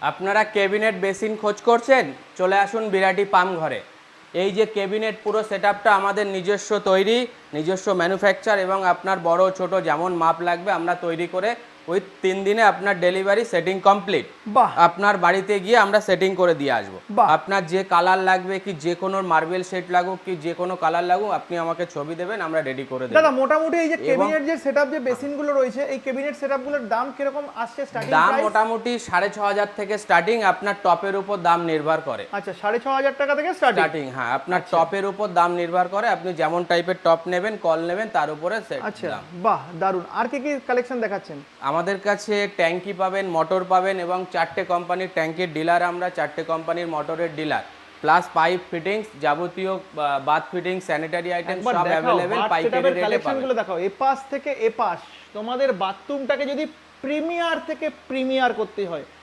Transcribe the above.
আপনারা cabinet basin খোঁজ করছেন? চলে আসুন বিরাটি পাম ঘরে। এই যে ক্যাবিনেট পুরো সেট আমাদের নিজস্ব তৈরি, নিজস্ব ম্যানুফ্যাকচার এবং আপনার বড় ছোট যেমন মাপ লাগবে আমরা তৈরি করে ওই তিন দিনে আপনার ডেলিভারি সেটিং কমপ্লিট আপনার বাড়িতে গিয়ে আমরা সেটিং করে দিয়ে আসব। আপনার যে কালার লাগবে কি যে কোনো মার্বেল সেট লাগুক কি যে কোনো কালার লাগুক আপনি আমাকে ছবি দেবেন আমরা রেডি করে দেবো। দাদা মোটামুটি এই যে কেবিনেট যে সেটআপ যে বেসিনগুলো রয়েছে এই কেবিনেট সেটআপগুলোর দাম কীরকম আসছে স্টার্টিং দাম মোটামুটি সাড়ে ছ হাজার থেকে স্টার্টিং আপনার টপের উপর দাম নির্ভর করে। আচ্ছা সাড়ে ছ হাজার টাকা থেকে স্টার্টিং স্টার্টিং হ্যাঁ আপনার টপের উপর দাম নির্ভর করে আপনি যেমন টাইপের টপ নেবেন কল নেবেন তার উপরে সেট আচ্ছা বাহ দারুণ আর কি কি কালেকশন দেখাচ্ছেন? আমাদের কাছে ট্যাঙ্কি পাবেন মোটর পাবেন এবং চারটে কোম্পানির ট্যাঙ্কির ডিলার আমরা চারটে কোম্পানির মোটরের ডিলার। প্লাস পাইপ ফিটিংস যাবতীয় বাথ ফিটিংস স্যানিটারি আইটেম সব अवेलेबल সেটআপের রেটে পাবেন। গুলো দেখাও। এপাশ থেকে এপাশ তোমাদের বাথরুমটাকে যদি প্রিমিয়ার থেকে প্রিমিয়ার করতে হয়